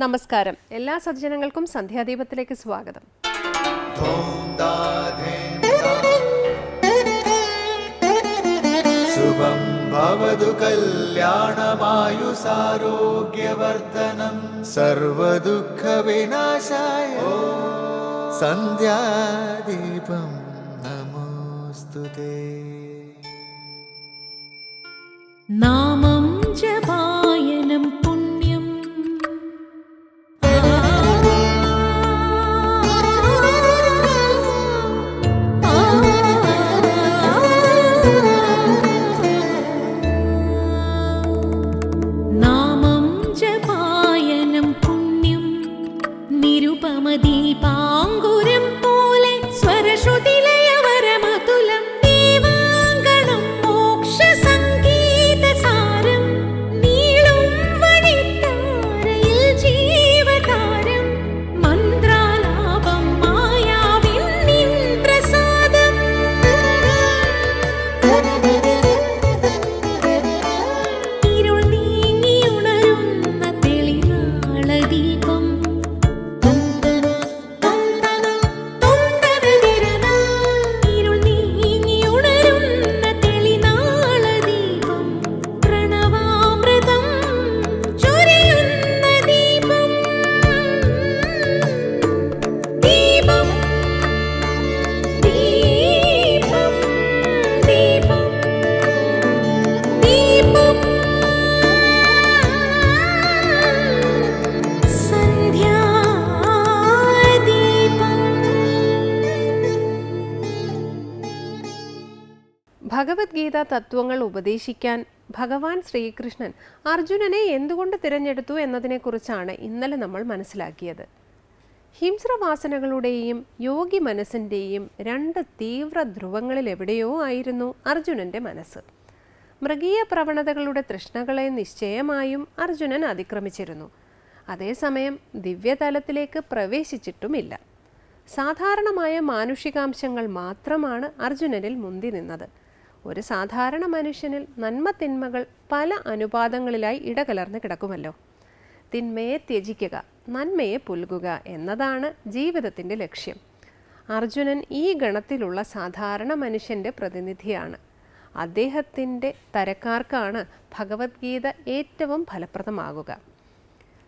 നമസ്കാരം. എല്ലാ സജ്ജനങ്ങൾക്കും സന്ധ്യാദീപത്തിലേക്ക് സ്വാഗതം. ശുഭം സർവദുഃഖ വിനാശായ സന്ധ്യാദീപം നമോസ്തുതേ നാമം ജപാ തത്വങ്ങൾ ഉപദേശിക്കാൻ ഭഗവാൻ ശ്രീകൃഷ്ണൻ അർജുനനെ എന്തുകൊണ്ട് തിരഞ്ഞെടുത്തു എന്നതിനെക്കുറിച്ചാണ് ഇന്നലെ നമ്മൾ മനസ്സിലാക്കിയത്. ഹിംസ്രവാസനകളുടെയും യോഗി മനസ്സിന്റെയും രണ്ട് തീവ്ര ധ്രുവങ്ങളിൽ എവിടെയോ ആയിരുന്നു അർജുനന്റെ മനസ്സ്. മൃഗീയ പ്രവണതകളുടെ തൃഷ്ണകളെ നിശ്ചയമായും അർജുനൻ അതിക്രമിച്ചിരുന്നു. അതേസമയം ദിവ്യതലത്തിലേക്ക് പ്രവേശിച്ചിട്ടുമില്ല. സാധാരണമായ മാനുഷികാംശങ്ങൾ മാത്രമാണ് അർജുനനിൽ മുന്തി നിന്നത്. ഒരു സാധാരണ മനുഷ്യനിൽ നന്മ തിന്മകൾ പല അനുപാതങ്ങളിലായി ഇടകലർന്ന് കിടക്കുമല്ലോ. തിന്മയെ ത്യജിക്കുക നന്മയെ പുൽകുക എന്നതാണ് ജീവിതത്തിന്റെ ലക്ഷ്യം. അർജുനൻ ഈ ഗണത്തിലുള്ള സാധാരണ മനുഷ്യന്റെ പ്രതിനിധിയാണ്. അദ്ദേഹത്തിന്റെ തരക്കാർക്കാണ് ഭഗവത്ഗീത ഏറ്റവും ഫലപ്രദമാകുക.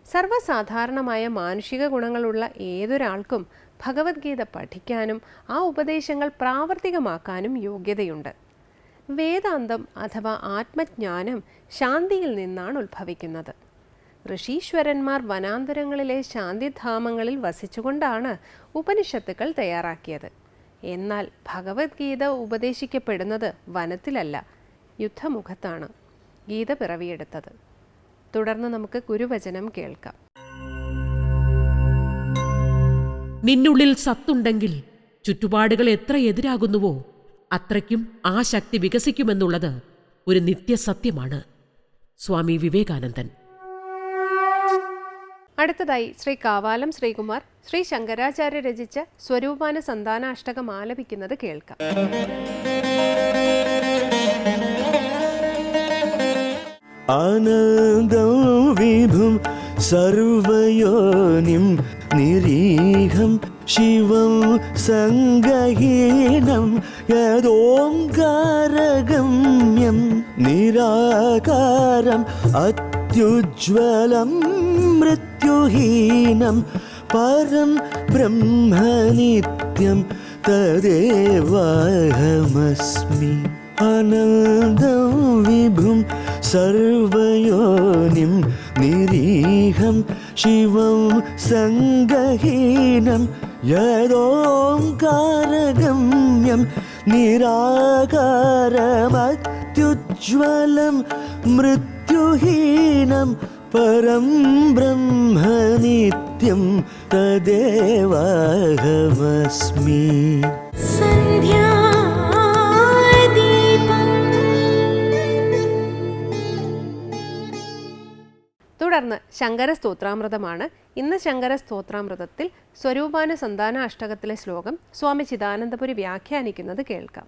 സർവസാധാരണമായ മാനുഷിക ഗുണങ്ങളുള്ള ഏതൊരാൾക്കും ഭഗവത്ഗീത പഠിക്കാനും ആ ഉപദേശങ്ങൾ പ്രാവർത്തികമാക്കാനും യോഗ്യതയുണ്ട്. വേദാന്തം അഥവാ ആത്മജ്ഞാനം ശാന്തിയിൽ നിന്നാണ് ഉത്ഭവിക്കുന്നത്. ഋഷീശ്വരന്മാർ വനാന്തരങ്ങളിലെ ശാന്തിധാമങ്ങളിൽ വസിച്ചുകൊണ്ടാണ് ഉപനിഷത്തുക്കൾ തയ്യാറാക്കിയത്. എന്നാൽ ഭഗവത്ഗീത ഉപദേശിക്കപ്പെടുന്നത് വനത്തിലല്ല യുദ്ധമുഖത്താണ്. ഗീത പിറവിയെടുത്തത്. തുടർന്ന് നമുക്ക് ഗുരുവചനം കേൾക്കാം. നിന്നുള്ളിൽ സത്തുണ്ടെങ്കിൽ ചുറ്റുപാടുകൾ എത്ര എതിരാകുന്നുവോ അത്രയ്ക്കും ആ ശക്തി വികസിക്കുമെന്നുള്ളത് ഒരു നിത്യസത്യമാണ്. സ്വാമി വിവേകാനന്ദൻ. അടുത്തതായി ശ്രീ കാവാലം ശ്രീകുമാർ ശ്രീ ശങ്കരാചാര്യ രചിച്ച സ്വരൂപാന സന്താനാഷ്ടകം ആലപിക്കുന്നത് കേൾക്കാം. ആനന്ദം വിഭും സർവയോനിം നിരീഹം ശിവം സംഗഹീനം യദോങ്കാരഗമ്യം നിരാകാരം അത്യുജ്വലം മൃത്യുഹീനം പരം ബ്രഹ്മനിത്യം തദേവാഹമസ്മി അനന്തം വിഭും സർവയോനിം നിരീഹം ശിവം സംഗഹീനം യദോം നിരാകാരമത്യുജ്വലം മൃത്യുഹീനം പരം ബ്രഹ്മനിത്യം തദേവാഹമസ്മി. സന്ധ്യാ തുടർന്ന് ശങ്കര സ്തോത്രാമൃതമാണ് ഇന്ന് ശങ്കര സ്തോത്രാമൃതത്തിൽ സ്വരൂപാന സന്താന അഷ്ടകത്തിലെ ശ്ലോകം സ്വാമി ചിദാനന്ദപുരി വ്യാഖ്യാനിക്കുന്നത് കേൾക്കാം.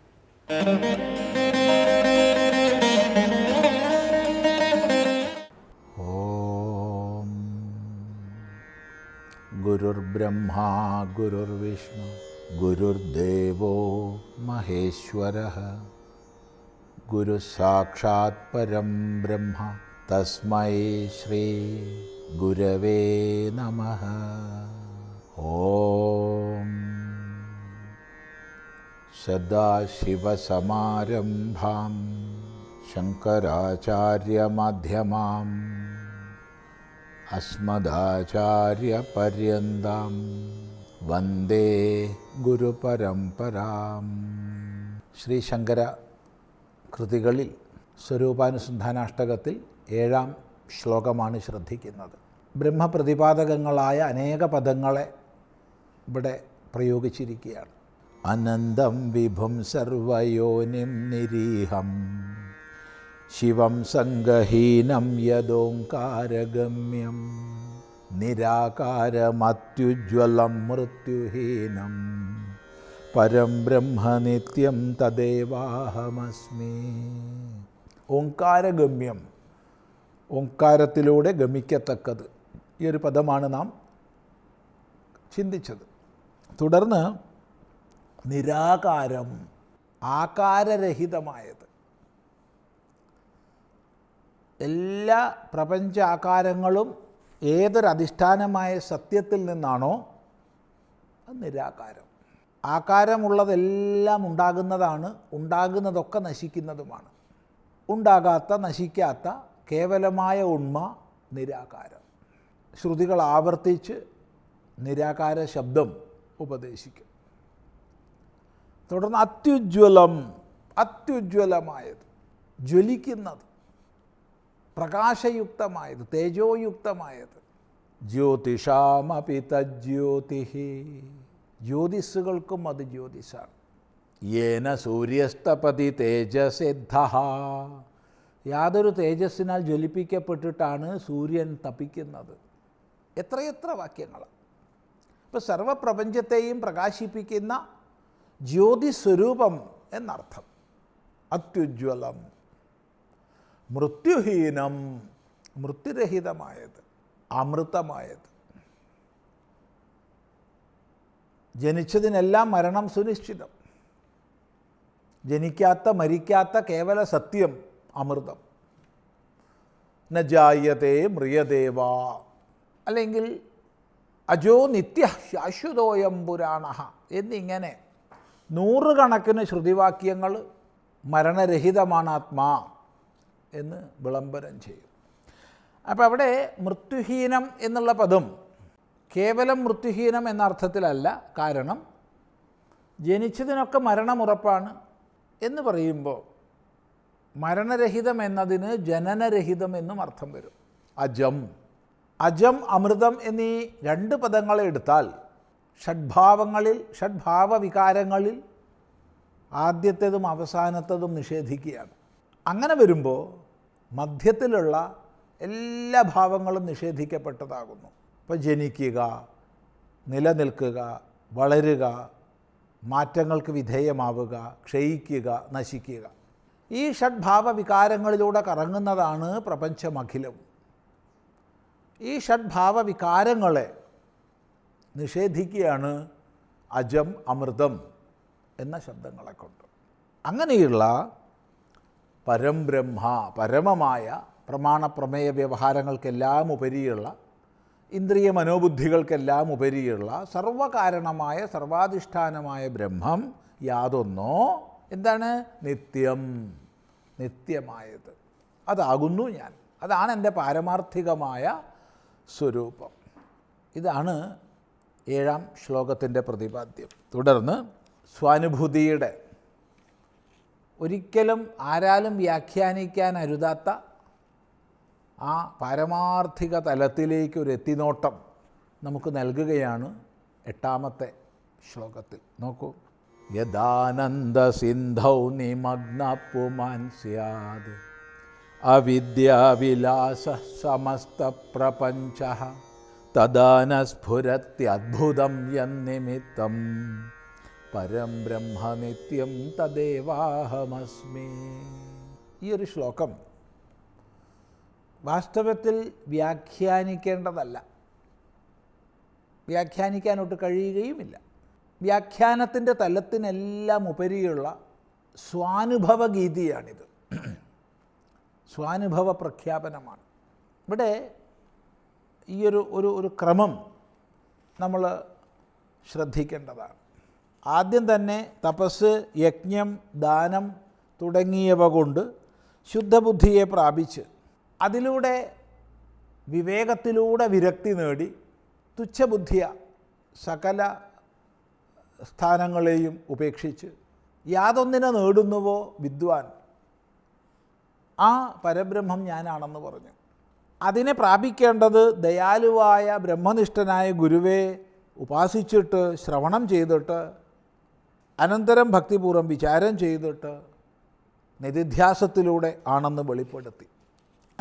ഓം. ഗുരുർബ്രഹ്മാ ഗുരുർവിഷ്ണു ഗുരുദേവോ മഹേശ്വര. ഗുരു സാക്ഷാത് പരം ബ്രഹ്മ തസ്മൈ ശ്രീ ഗുരവേ നമ ഓം സദാശിവസമാരംഭാം ശങ്കരാചാര്യമധ്യമാം അസ്മദാചാര്യപര്യന്താം വന്ദേ ഗുരുപരമ്പരാം ശ്രീശങ്കര കൃതികളിൽ സ്വരൂപാനുസന്ധാനാഷ്ടകത്തിൽ ഏഴാം ശ്ലോകമാണ് ശ്രദ്ധിക്കുന്നത്. ബ്രഹ്മപ്രതിപാദകങ്ങളായ അനേക പദങ്ങളെ ഇവിടെ പ്രയോഗിച്ചിരിക്കുകയാണ്. അനന്തം വിഭും സർവയോനിം നിരീഹം ശിവം സംഗഹീനം യദോങ്കാരഗമ്യം നിരാകാരമത്യുജ്വലം മൃത്യുഹീനം പരം ബ്രഹ്മനിത്യം തദേവാഹമസ്മി. ഓങ്കാരഗമ്യം ഓങ്കാരത്തിലൂടെ ഗമിക്കത്തക്കത്. ഈ ഒരു പദമാണ് നാം ചിന്തിച്ചത്. തുടർന്ന് നിരാകാരം ആകാരരഹിതമായത്. എല്ലാ പ്രപഞ്ച ആകാരങ്ങളും ഏതൊരധിഷ്ഠാനമായ സത്യത്തിൽ നിന്നാണോ നിരാകാരം. ആകാരമുള്ളതെല്ലാം ഉണ്ടാകുന്നതാണ് ഉണ്ടാകുന്നതൊക്കെ നശിക്കുന്നതുമാണ്. ഉണ്ടാകാത്ത നശിക്കാത്ത കേവലമായ ഉണ്മ നിരാകാരം. ശ്രുതികൾ ആവർത്തിച്ച് നിരാകാര ശബ്ദം ഉപദേശിക്കും. തുടർന്ന് അത്യുജ്വലം അത്യുജ്വലമായത് ജ്വലിക്കുന്നത് പ്രകാശയുക്തമായത് തേജോയുക്തമായത് ജ്യോതിഷാമപി തജ്യോതി ജ്യോതിസ്സുകൾക്കും അത് ജ്യോതിഷാണ്. യേന സൂര്യസ്തപതി തേജസിദ്ധ യാതൊരു തേജസ്സിനാൽ ജ്വലിപ്പിക്കപ്പെട്ടിട്ടാണ് സൂര്യൻ തപിക്കുന്നത്. എത്രയെത്ര വാക്യങ്ങളാണ് ഇപ്പോൾ സർവപ്രപഞ്ചത്തെയും പ്രകാശിപ്പിക്കുന്ന ജ്യോതിസ്വരൂപം എന്നർത്ഥം. അത്യുജ്വലം. മൃത്യുഹീനം. മൃത്യുരഹിതമായത്. അമൃതമായത്. ജനിച്ചതിനെല്ലാം മരണം സുനിശ്ചിതം. ജനിക്കാത്ത മരിക്കാത്ത കേവല സത്യം അമൃതം. ന ജായതേ മ്രിയദേവ അല്ലെങ്കിൽ അജോ നിത്യ ശാശ്വതോയം പുരാണ എന്നിങ്ങനെ നൂറുകണക്കിന് ശ്രുതിവാക്യങ്ങൾ മരണരഹിതമാണ് ആത്മാ എന്ന് വിളംബരം ചെയ്യും. അപ്പോൾ അവിടെ മൃത്യുഹീനം എന്നുള്ള പദം കേവലം മൃത്യുഹീനം എന്ന അർത്ഥത്തിലല്ല കാരണം ജനിച്ചതിനൊക്കെ മരണമുറപ്പാണ്. എന്ന് പറയുമ്പോൾ മരണരഹിതം എന്നതിന് ജനനരഹിതം എന്നും അർത്ഥം വരും. അജം. അജം അമൃതം എന്നീ രണ്ട് പദങ്ങളെ എടുത്താൽ ഷഡ്ഭാവങ്ങളിൽ ഷഡ്ഭാവ വികാരങ്ങളിൽ ആദ്യത്തേതും അവസാനത്തതും നിഷേധിക്കുകയാണ്. അങ്ങനെ വരുമ്പോൾ മധ്യത്തിലുള്ള എല്ലാ ഭാവങ്ങളും നിഷേധിക്കപ്പെട്ടതാകുന്നു. ഇപ്പോൾ ജനിക്കുക നിലനിൽക്കുക വളരുക മാറ്റങ്ങൾക്ക് വിധേയമാവുക ക്ഷയിക്കുക നശിക്കുക. ഈ ഷഡ്ഭാവ വികാരങ്ങളിലൂടെ കറങ്ങുന്നതാണ് പ്രപഞ്ചമഖിലം. ഈ ഷഡ്ഭാവ വികാരങ്ങളെ നിഷേധിക്കുകയാണ് അജം അമൃതം എന്ന ശബ്ദങ്ങളെ കൊണ്ട് അങ്ങനെയുള്ള പരംബ്രഹ്മ പരമമായ പ്രമാണപ്രമേയ വ്യവഹാരങ്ങൾക്കെല്ലാം ഉപരിയുള്ള ഇന്ദ്രിയ മനോബുദ്ധികൾക്കെല്ലാം ഉപരിയുള്ള സർവകാരണമായ സർവാധിഷ്ഠാനമായ ബ്രഹ്മം യാതൊന്നോ എന്താണ്? നിത്യം. നിത്യമായത്. അതാകുന്നു ഞാൻ. അതാണ് എന്റെ പാരമാർത്ഥികമായ സ്വരൂപം. ഇതാണ് ഏഴാം ശ്ലോകത്തിന്റെ പ്രതിപാദ്യം. തുടർന്ന് സ്വാനുഭൂതിയുടെ. ഒരിക്കലും ആരാലും വ്യാഖ്യാനിക്കാൻ അരുതാത്ത ആ പരമാർത്ഥിക തലത്തിലേക്ക് ഒരു എത്തിനോട്ടം നമുക്ക് നൽകുകയാണ് എട്ടാമത്തെ ശ്ലോകത്തിൽ. നോക്കൂ. യദാനന്ദ സിന്ധൗ നിമഗ്ന പുമാൻ അവിദ്യാവിലാസ സമസ്ത പ്രപഞ്ച തദാനസ്ഫുരത്യദ്ഭുതം യന്നിമിത്തം. പരം ബ്രഹ്മനിത്യം തദേവാഹമസ്മി. ഈ ഒരു ശ്ലോകം വാസ്തവത്തിൽ വ്യാഖ്യാനിക്കേണ്ടതല്ല. വ്യാഖ്യാനിക്കാനൊട്ട് കഴിയുകയുമില്ല. വ്യാഖ്യാനത്തിന്റെ തലത്തിനെല്ലാം ഉപരിയുള്ള സ്വാനുഭവ ഗീതിയാണിത്. സ്വാനുഭവ പ്രഖ്യാപനമാണ്. ഇവിടെ ഈ ഒരു ഒരു ഒരു ക്രമം നമ്മൾ ശ്രദ്ധിക്കേണ്ടതാണ്. ആദ്യം തന്നെ തപസ് യജ്ഞം ദാനം തുടങ്ങിയവ കൊണ്ട് ശുദ്ധബുദ്ധിയെ പ്രാപിച്ച് അതിലൂടെ വിവേകത്തിലൂടെ വിരക്തി നേടി തുച്ഛബുദ്ധിയ സകല സ്ഥാനങ്ങളെയും ഉപേക്ഷിച്ച് യാതൊന്നിനെ നേടുന്നുവോ വിദ്വാൻ? ആ പരബ്രഹ്മം ഞാനാണെന്ന് പറഞ്ഞു. അതിനെ പ്രാപിക്കേണ്ടത് ദയാലുവായ ബ്രഹ്മനിഷ്ഠനായ ഗുരുവെ ഉപാസിച്ചിട്ട് ശ്രവണം ചെയ്തിട്ട് അനന്തരം ഭക്തിപൂർവം വിചാരം ചെയ്തിട്ട് നിധിധ്യാസത്തിലൂടെ ആണെന്ന് വെളിപ്പെടുത്തി.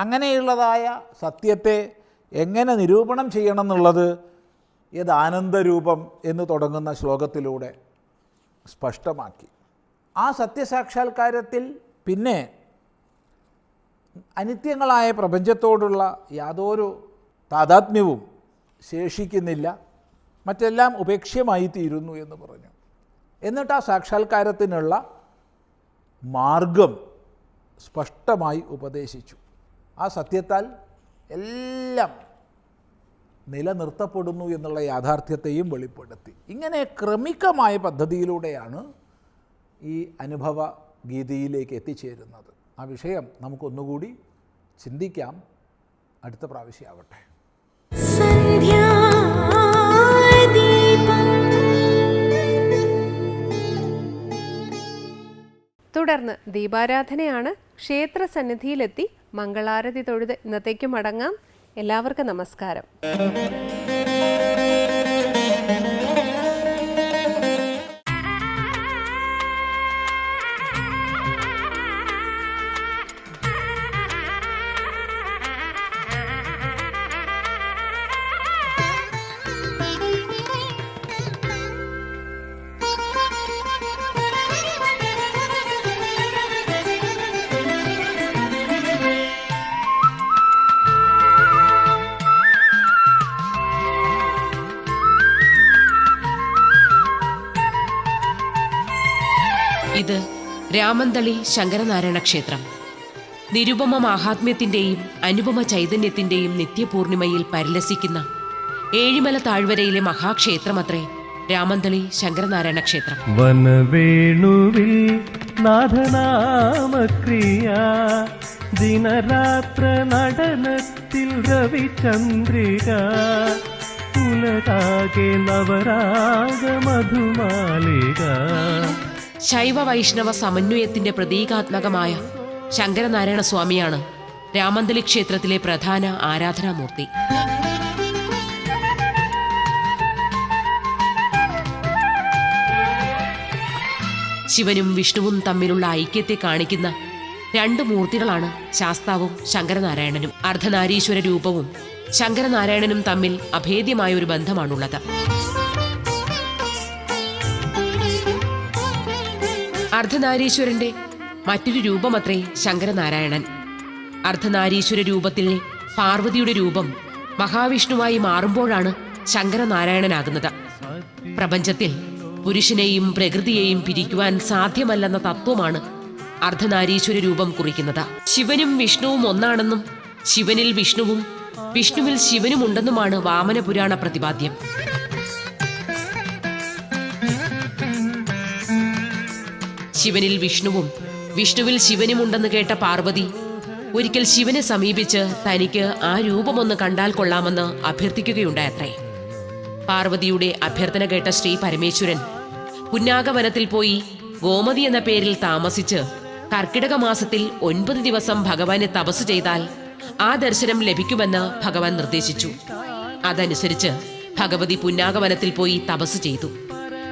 അങ്ങനെയുള്ളതായ സത്യത്തെ എങ്ങനെ നിരൂപണം ചെയ്യണമെന്നുള്ളത് ഏത് ആനന്ദരൂപം എന്ന് തുടങ്ങുന്ന ശ്ലോകത്തിലൂടെ സ്പഷ്ടമാക്കി. ആ സത്യസാക്ഷാത്കാരത്തിൽ പിന്നെ അനിത്യങ്ങളായ പ്രപഞ്ചത്തോടുള്ള യാതൊരു താതാത്മ്യവും ശേഷിക്കുന്നില്ല. മറ്റെല്ലാം ഉപേക്ഷ്യമായി തീരുന്നു എന്ന് പറഞ്ഞു. എന്നിട്ട് ആ സാക്ഷാത്കാരത്തിനുള്ള മാർഗം സ്പഷ്ടമായി ഉപദേശിച്ചു. ആ സത്യത്താൽ എല്ലാം നിലനിർത്തപ്പെടുന്നു എന്നുള്ള യാഥാർത്ഥ്യത്തെയും വെളിപ്പെടുത്തി. ഇങ്ങനെ ക്രമികമായ പദ്ധതിയിലൂടെയാണ് ഈ അനുഭവ ഗീതിയിലേക്ക് എത്തിച്ചേരുന്നത്. ആ വിഷയം നമുക്കൊന്നുകൂടി ചിന്തിക്കാം. അടുത്ത പ്രാവശ്യമാവട്ടെ തുടർന്ന് ദീപാരാധനയാണ് ക്ഷേത്ര സന്നിധിയിലെത്തി മംഗളാരതി തൊഴുത് ഇന്നത്തേക്ക് മടങ്ങാം എല്ലാവർക്കും നമസ്കാരം. രാമന്തളി ശങ്കരനാരായണ ക്ഷേത്രം. നിരുപമ മാഹാത്മ്യത്തിന്റെയും അനുപമ ചൈതന്യത്തിന്റെയും നിത്യപൂർണിമയിൽ പരിലസിക്കുന്ന ഏഴിമല താഴ്വരയിലെ മഹാക്ഷേത്രമത്രേ രാമന്തളി ശങ്കരനാരായണ ക്ഷേത്രം. വനവേണുവിൽ നാഥനാമക്രിയ ദിനരാത്ര നടനത്തിൽ രവിചന്ദ്രിക ഉലകാകെ നവരാഗ മധുമാലിക ശൈവ വൈഷ്ണവ സമന്വയത്തിന്റെ പ്രതീകാത്മകമായ ശങ്കരനാരായണ സ്വാമിയാണ് രാമന്തലി ക്ഷേത്രത്തിലെ പ്രധാന ആരാധനാമൂർത്തി. ശിവനും വിഷ്ണുവും തമ്മിലുള്ള ഐക്യത്തെ കാണിക്കുന്ന രണ്ട് മൂർത്തികളാണ് ശാസ്താവും ശങ്കരനാരായണനും. അർദ്ധനാരീശ്വര രൂപവും ശങ്കരനാരായണനും തമ്മിൽ അഭേദ്യമായ ഒരു ബന്ധമാണുള്ളത്. അർദ്ധനാരീശ്വരന്റെ മറ്റൊരു രൂപമത്രേ ശങ്കരനാരായണൻ. അർദ്ധനാരീശ്വര രൂപത്തിൽ പാർവതിയുടെ രൂപം മഹാവിഷ്ണുവായി മാറുമ്പോഴാണ് ശങ്കരനാരായണനാകുന്നത്. പ്രപഞ്ചത്തിൽ പുരുഷനെയും പ്രകൃതിയെയും പിരിക്കുവാൻ സാധ്യമല്ലെന്ന തത്വമാണ് അർദ്ധനാരീശ്വര രൂപം കുറിക്കുന്നത്. ശിവനും വിഷ്ണുവും ഒന്നാണെന്നും ശിവനിൽ വിഷ്ണുവും വിഷ്ണുവിൽ ശിവനുമുണ്ടെന്നുമാണ് വാമന പുരാണ പ്രതിപാദ്യം ശിവനിൽ വിഷ്ണുവും വിഷ്ണുവിൽ ശിവനുമുണ്ടെന്ന് കേട്ട പാർവതി ഒരിക്കൽ ശിവനെ സമീപിച്ച് തനിക്ക് ആ രൂപമൊന്ന് കണ്ടാൽ കൊള്ളാമെന്ന് അഭ്യർത്ഥിക്കുകയുണ്ടായത്രേ. പാർവതിയുടെ അഭ്യർത്ഥന കേട്ട ശ്രീ പരമേശ്വരൻ പുന്നാഗവനത്തിൽ പോയി ഗോമതി എന്ന പേരിൽ താമസിച്ച് കർക്കിടക മാസത്തിൽ ഒൻപത് ദിവസം ഭഗവാനെ തപസ് ചെയ്താൽ ആ ദർശനം ലഭിക്കുമെന്ന് ഭഗവാൻ നിർദ്ദേശിച്ചു. അതനുസരിച്ച് ഭഗവതി പുന്നാഗവനത്തിൽ പോയി തപസ് ചെയ്തു.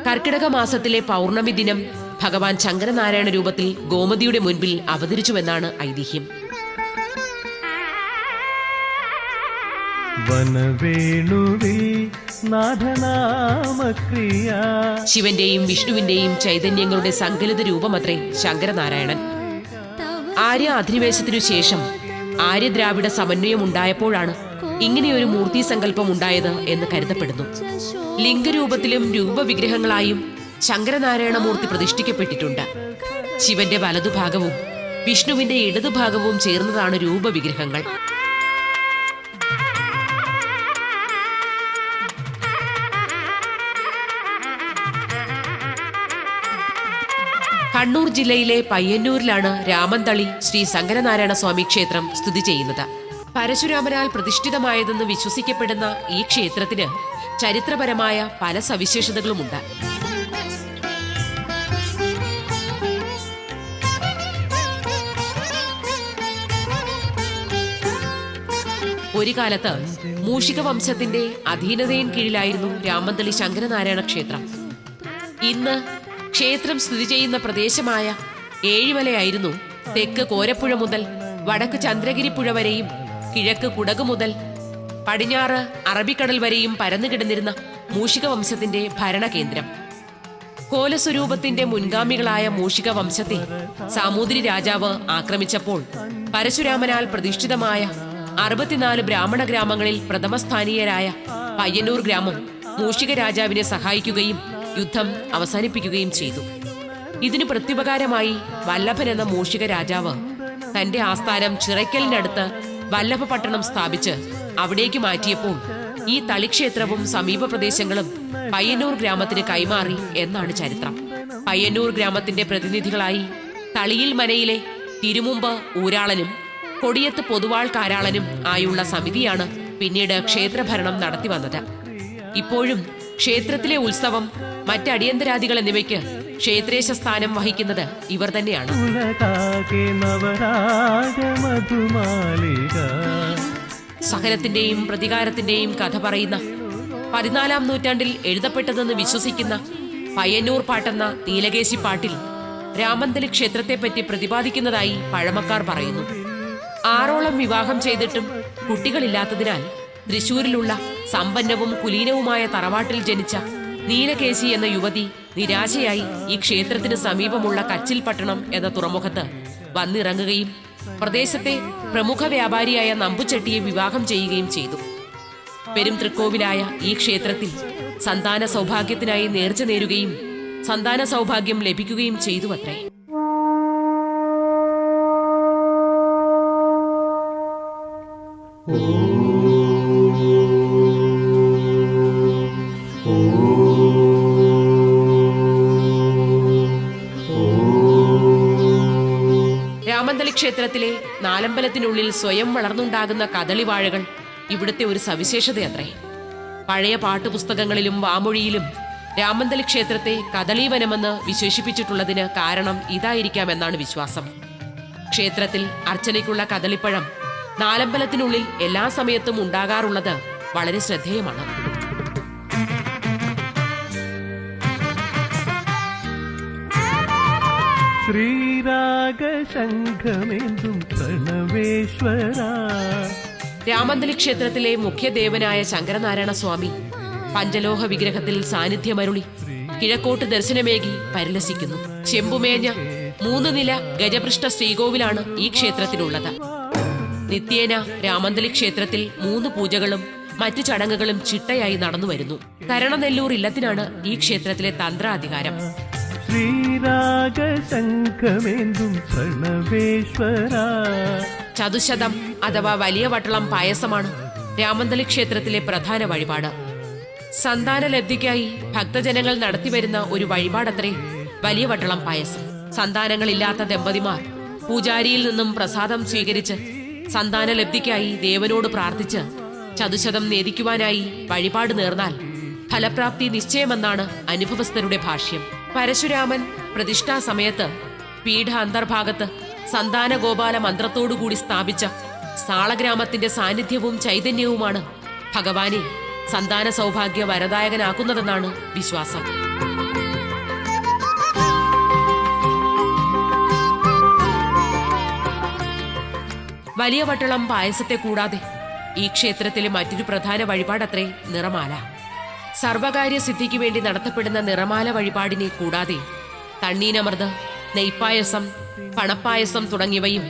കർക്കിടക മാസത്തിലെ പൗർണമി ദിനം ഭഗവാൻ ശങ്കരനാരായണ രൂപത്തിൽ ഗോമതിയുടെ മുൻപിൽ അവതരിച്ചുവെന്നാണ് ഐതിഹ്യം. ശിവന്റെയും വിഷ്ണുവിന്റെയും ചൈതന്യങ്ങളുടെ സങ്കലിത രൂപമത്രേ ശങ്കരനാരായണൻ. ആര്യ അധിനിവേശത്തിനു ശേഷം ആര്യദ്രാവിഡ സമന്വയം ഉണ്ടായപ്പോഴാണ് ഇങ്ങനെയൊരു മൂർത്തി സങ്കല്പം ഉണ്ടായത് എന്ന് കരുതപ്പെടുന്നു. ലിംഗരൂപത്തിലും രൂപവിഗ്രഹങ്ങളായും ശങ്കരനാരായണമൂർത്തി പ്രതിഷ്ഠിക്കപ്പെട്ടിട്ടുണ്ട്. ശിവന്റെ വലതുഭാഗവും വിഷ്ണുവിന്റെ ഇടതുഭാഗവും ചേർന്നതാണ് രൂപവിഗ്രഹങ്ങൾ. കണ്ണൂർ ജില്ലയിലെ പയ്യന്നൂരിലാണ് രാമന്തളി ശ്രീ ശങ്കരനാരായണ സ്വാമി ക്ഷേത്രം സ്ഥിതി ചെയ്യുന്നത്. പരശുരാമനാൽ പ്രതിഷ്ഠിതമായതെന്ന് വിശ്വസിക്കപ്പെടുന്ന ഈ ക്ഷേത്രത്തിന് ചരിത്രപരമായ പല സവിശേഷതകളുമുണ്ട്. ഒരു കാലത്ത് മൂഷിക വംശത്തിന്റെ അധീനതയിൻ കീഴിലായിരുന്നു രാമന്തളി ശങ്കരനാരായണ ക്ഷേത്രം. ഇന്ന് ക്ഷേത്രം സ്ഥിതി ചെയ്യുന്ന പ്രദേശമായ ഏഴിമലയായിരുന്നു തെക്ക് കോരപ്പുഴ മുതൽ വടക്ക് ചന്ദ്രഗിരിപ്പുഴ വരെയും കിഴക്ക് കുടക് മുതൽ പടിഞ്ഞാറ് അറബിക്കടൽ വരെയും പരന്നുകിടന്നിരുന്ന മൂഷിക വംശത്തിന്റെ ഭരണകേന്ദ്രം. കോലസ്വരൂപത്തിന്റെ മുൻഗാമികളായ മൂഷിക വംശത്തെ സാമൂതിരി രാജാവ് ആക്രമിച്ചപ്പോൾ പരശുരാമനാൽ പ്രതിഷ്ഠിതമായ അറുപത്തിനാല് ബ്രാഹ്മണ ഗ്രാമങ്ങളിൽ പ്രഥമസ്ഥാനീയരായ പയ്യന്നൂർ ഗ്രാമം മൂഷിക രാജാവിനെ സഹായിക്കുകയും യുദ്ധം അവസാനിപ്പിക്കുകയും ചെയ്തു. ഇതിനു പ്രത്യുപകാരമായി വല്ലഭൻ എന്ന മൂഷിക രാജാവ് തന്റെ ആസ്ഥാനം ചിറയ്ക്കലിനടുത്ത് വല്ലഭ പട്ടണം സ്ഥാപിച്ച് അവിടേക്ക് മാറ്റിയപ്പോൾ ഈ തളിക്ഷേത്രവും സമീപ പ്രദേശങ്ങളും പയ്യന്നൂർ ഗ്രാമത്തിന് കൈമാറി എന്നാണ് ചരിത്രം. പയ്യന്നൂർ ഗ്രാമത്തിന്റെ പ്രതിനിധികളായി തളിയിൽ മനയിലെ തിരുമുമ്പ് ഊരാളനും കൊടിയത്ത് പൊതുവാൾ കാരാളനും ആയുള്ള സമിതിയാണ് പിന്നീട് ക്ഷേത്രഭരണം നടത്തി വന്നത്. ഇപ്പോഴും ക്ഷേത്രത്തിലെ ഉത്സവം മറ്റടിയന്തരാദികൾ എന്നിവയ്ക്ക് ക്ഷേത്രേശ സ്ഥാനം വഹിക്കുന്നത് ഇവർ തന്നെയാണ്. സഹനത്തിന്റെയും പ്രതികാരത്തിന്റെയും കഥ പറയുന്ന പതിനാലാം നൂറ്റാണ്ടിൽ എഴുതപ്പെട്ടതെന്ന് വിശ്വസിക്കുന്ന പയ്യന്നൂർ പാട്ടെന്ന നീലകേശി പാട്ടിൽ രാമന്തലി ക്ഷേത്രത്തെപ്പറ്റി പ്രതിപാദിക്കുന്നതായി പഴമക്കാർ പറയുന്നു. ആറോളം വിവാഹം ചെയ്തിട്ടും കുട്ടികളില്ലാത്തതിനാൽ തൃശൂരിലുള്ള സമ്പന്നവും കുലീനവുമായ തറവാട്ടിൽ ജനിച്ച നീലകേശി എന്ന യുവതി നിരാശയായി ഈ ക്ഷേത്രത്തിന് സമീപമുള്ള കച്ചിൽ പട്ടണം എന്ന തുറമുഖത്ത് വന്നിറങ്ങുകയും പ്രദേശത്തെ പ്രമുഖ വ്യാപാരിയായ നമ്പുചെട്ടിയെ വിവാഹം ചെയ്യുകയും ചെയ്തു. പെരും തൃക്കോവിലായ ഈ ക്ഷേത്രത്തിൽ സന്താന സൗഭാഗ്യത്തിനായി നേർച്ച നേരുകയും സന്താന സൗഭാഗ്യം ലഭിക്കുകയും ചെയ്തു അത്രേ രാമന്തളി ക്ഷേത്രത്തിലെ നാലമ്പലത്തിനുള്ളിൽ സ്വയം വളർന്നുണ്ടാകുന്ന കദളിവാഴകൾ ഇവിടുത്തെ ഒരു സവിശേഷതയത്രേ. പഴയ പാട്ടുപുസ്തകങ്ങളിലും വാമൊഴിയിലും രാമന്തളി ക്ഷേത്രത്തെ കദളീവനമെന്ന് വിശേഷിപ്പിച്ചിട്ടുള്ളതിന് കാരണം ഇതായിരിക്കാമെന്നാണ് വിശ്വാസം. ക്ഷേത്രത്തിൽ അർച്ചനയ്ക്കുള്ള കദളിപ്പഴം നാലമ്പലത്തിനുള്ളിൽ എല്ലാ സമയത്തും ഉണ്ടാകാറുള്ളത് വളരെ ശ്രദ്ധേയമാണ്. പ്രണവേശ്വര. രാമന്തലി ക്ഷേത്രത്തിലെ മുഖ്യദേവനായ ശങ്കരനാരായണ സ്വാമി പഞ്ചലോഹ വിഗ്രഹത്തിൽ സാന്നിധ്യമരുളി കിഴക്കോട്ട് ദർശനമേകി പരിലസിക്കുന്നു. ചെമ്പുമേഞ്ഞ മൂന്ന് നില ഗജപൃഷ്ഠ ശ്രീകോവിലാണ് ഈ ക്ഷേത്രത്തിനുള്ളത് നിത്യേന രാമന്തലി ക്ഷേത്രത്തിൽ മൂന്ന് പൂജകളും മറ്റു ചടങ്ങുകളും ചിട്ടയായി നടന്നു വരുന്നു കരണനെല്ലൂർ ഇല്ലത്തിനാണ് ഈ ക്ഷേത്രത്തിലെ തന്ത്രാധികാരം. ചതുശതം അഥവാ വലിയ വട്ടളം പായസമാണ് രാമന്തലി ക്ഷേത്രത്തിലെ പ്രധാന വഴിപാട്. സന്താന ലബ്ധിക്കായി ഭക്തജനങ്ങൾ നടത്തിവരുന്ന ഒരു വഴിപാടത്രേ വലിയ വട്ടളം പായസം. സന്താനങ്ങളില്ലാത്ത ദമ്പതിമാർ പൂജാരിയിൽ നിന്നും പ്രസാദം സ്വീകരിച്ച് സന്താന ലബ്ധിക്കായി ദേവനോട് പ്രാർത്ഥിച്ച് ചതുശതം നേദിക്കുവാനായി വഴിപാട് നേർന്നാൽ ഫലപ്രാപ്തി നിശ്ചയമെന്നാണ് അനുഭവസ്ഥരുടെ ഭാഷ്യം. പരശുരാമൻ പ്രതിഷ്ഠാ സമയത്ത് പീഠ അന്തർഭാഗത്ത് സന്താന ഗോപാല മന്ത്രത്തോടുകൂടി സ്ഥാപിച്ച സാളഗ്രാമത്തിന്റെ സാന്നിധ്യവും ചൈതന്യവുമാണ് ഭഗവാനെ സന്താന സൗഭാഗ്യ വരദായകനാക്കുന്നതെന്നാണ് വിശ്വാസം. വലിയ വട്ടളം പായസത്തെ കൂടാതെ ഈ ക്ഷേത്രത്തിലെ മറ്റൊരു പ്രധാന വഴിപാടത്രേ നിറമാല. സർവകാര്യ സിദ്ധിക്ക് വേണ്ടി നടത്തപ്പെടുന്ന നിറമാല വഴിപാടിനെ കൂടാതെ തണ്ണീനമൃത് നെയ്പായസം പണപ്പായസം തുടങ്ങിയവയും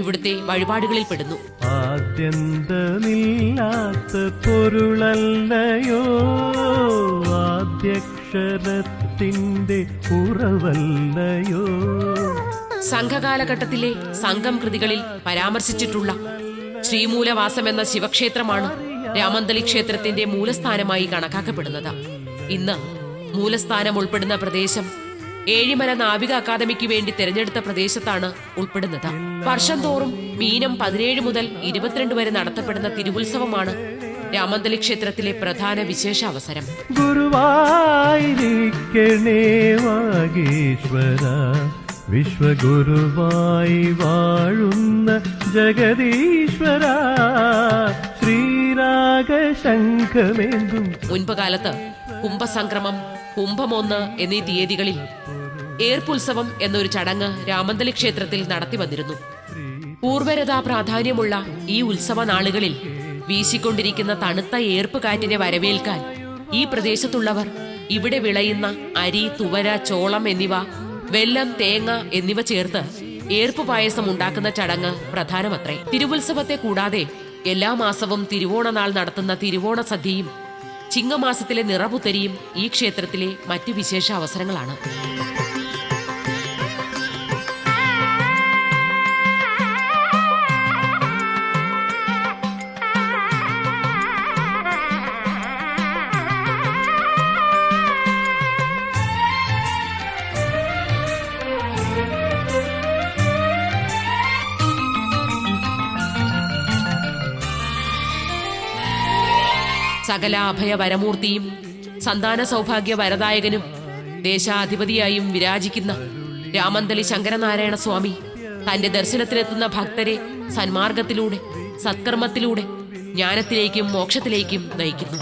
ഇവിടുത്തെ വഴിപാടുകളിൽ പെടുന്നു. ആദ്യന്തമില്ലാത്ത പൊരുളല്ലയോ? ആദ്യക്ഷരത്തിന്റെ ഉറവല്ലയോ? സംഘകാലഘട്ടത്തിലെ സംഘം കൃതികളിൽ പരാമർശിച്ചിട്ടുള്ള ശ്രീമൂലവാസം എന്ന ശിവക്ഷേത്രമാണ് രാമന്തളി ക്ഷേത്രത്തിന്റെ മൂലസ്ഥാനമായി കണക്കാക്കപ്പെടുന്നത്. ഇന്ന് മൂലസ്ഥാനം ഉൾപ്പെടുന്ന പ്രദേശം ഏഴിമല നാവിക അക്കാദമിക്ക് വേണ്ടി തിരഞ്ഞെടുത്ത പ്രദേശത്താണ് ഉൾപ്പെടുന്നത്. വർഷം തോറും മീനം പതിനേഴ് മുതൽ ഇരുപത്തിരണ്ട് വരെ നടത്തപ്പെടുന്ന തിരുവുത്സവമാണ് രാമന്തളി ക്ഷേത്രത്തിലെ പ്രധാന വിശേഷ അവസരം ഗുരുവായിരിക്കണേ വാഗീശ്വര. വിശ്വഗുരുവായി വാഴുന്ന ജഗദീശ്വര ശ്രീരാഗശംഖമേന്തും. മുൻപ് കാലത്ത് കുംഭസംക്രമം കുംഭമൊന്ന് എന്നീ തീയതികളിൽ ഏർപ്പുത്സവം എന്നൊരു ചടങ്ങ് രാമന്തലി ക്ഷേത്രത്തിൽ നടത്തി വന്നിരുന്നു. പൂർവരതാ പ്രാധാന്യമുള്ള ഈ ഉത്സവ നാളുകളിൽ വീശിക്കൊണ്ടിരിക്കുന്ന തണുത്ത ഏർപ്പ് കാറ്റിനെ വരവേൽക്കാൻ ഈ പ്രദേശത്തുള്ളവർ ഇവിടെ വിളയുന്ന അരി തുവര ചോളം എന്നിവ വെല്ലം തേങ്ങ എന്നിവ ചേർത്ത് ഏർപ്പ് പായസം ഉണ്ടാക്കുന്ന ചടങ്ങ് പ്രധാനമത്രേ. തിരുവുത്സവത്തെ കൂടാതെ എല്ലാ മാസവും തിരുവോണ നാൾ നടത്തുന്ന തിരുവോണ സദ്യയും ചിങ്ങമാസത്തിലെ നിറപുത്തരിയും ഈ ക്ഷേത്രത്തിലെ മറ്റു വിശേഷ അവസരങ്ങളാണ്. സകല അഭയ വരമൂർത്തിയും സന്താന സൗഭാഗ്യ വരദായകനും ദേശാധിപതിയായും വിരാജിക്കുന്ന രാമന്തളി ശങ്കരനാരായണ സ്വാമി തന്റെ ദർശനത്തിനെത്തുന്ന ഭക്തരെ സന്മാർഗത്തിലൂടെ സത്കർമ്മത്തിലൂടെ ജ്ഞാനത്തിലേക്കും മോക്ഷത്തിലേക്കും നയിക്കുന്നു.